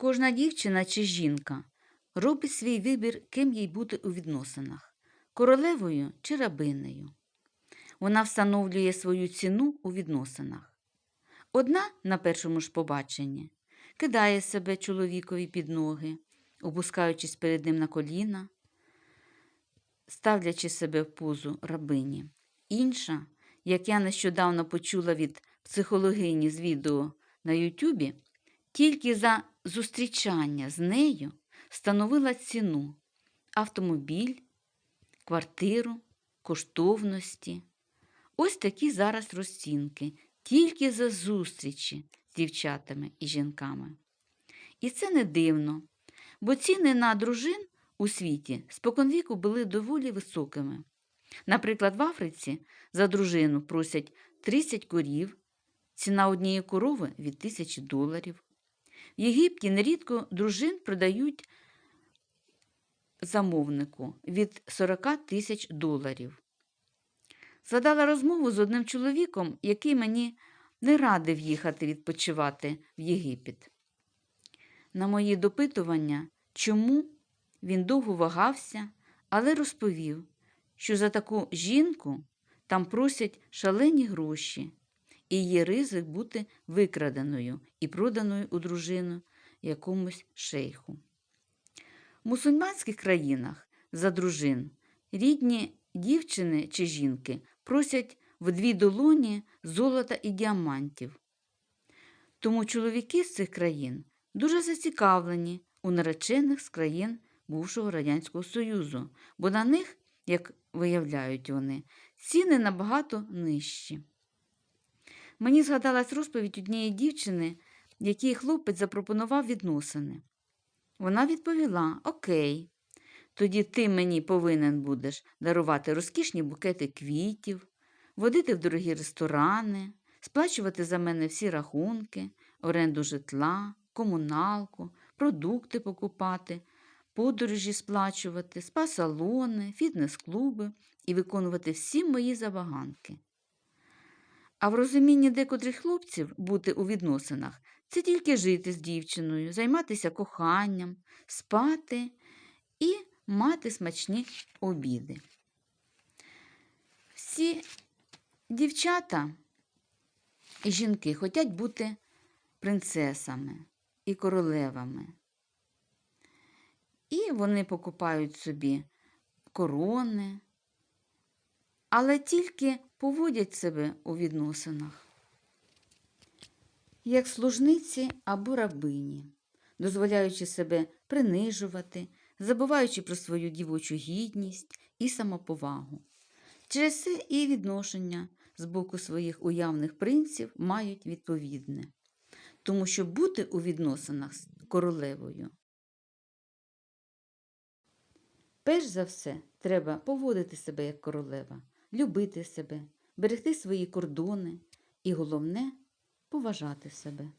кожна дівчина чи жінка робить свій вибір, ким їй бути у відносинах королевою чи рабинею. Вона встановлює свою ціну у відносинах. Одна на першому ж побаченні кидає себе чоловікові під ноги, опускаючись перед ним на коліна, ставлячи себе в позу рабині. Інша, як я нещодавно почула від психологині з відео на Ютубі, тільки за зустрічання з нею становила ціну автомобіль, квартиру, коштовності. Ось такі зараз розцінки, тільки за зустрічі з дівчатами і жінками. І це не дивно, бо ціни на дружин у світі споконвіку були доволі високими. Наприклад, в Африці за дружину просять 30 корів, ціна однієї корови від тисячі доларів. Єгипті нерідко дружин продають замовнику від 40 тисяч доларів. Згадала розмову з одним чоловіком, який мені не радив їхати відпочивати в Єгипет. На мої допитування, чому він довго вагався, але розповів, що за таку жінку там просять шалені гроші, і є ризик бути викраденою і проданою у дружину якомусь шейху. В мусульманських країнах за дружин рідні дівчини чи жінки просять в дві долоні золота і діамантів. Тому чоловіки з цих країн дуже зацікавлені у наречених з країн бувшого Радянського Союзу, бо на них, як виявляють вони, ціни набагато нижчі. Мені згадалась розповідь однієї дівчини, якій хлопець запропонував відносини. Вона відповіла: Окей, тоді ти мені повинен будеш дарувати розкішні букети квітів, водити в дорогі ресторани, сплачувати за мене всі рахунки, оренду житла, комуналку, продукти покупати, подорожі сплачувати, спа-салони, фітнес-клуби і виконувати всі мої забаганки. А в розумінні декотрих хлопців бути у відносинах це тільки жити з дівчиною, займатися коханням, спати і мати смачні обіди. Всі дівчата і жінки хочуть бути принцесами і королевами. І вони покупають собі корони, але тільки поводять себе у відносинах, як служниці або рабині, дозволяючи себе принижувати, забуваючи про свою дівочу гідність і самоповагу. Через це і відношення з боку своїх уявних принців мають відповідне, тому що бути у відносинах з королевою. Перш за все, треба поводити себе як королева, любити себе, берегти свої кордони і, головне, поважати себе.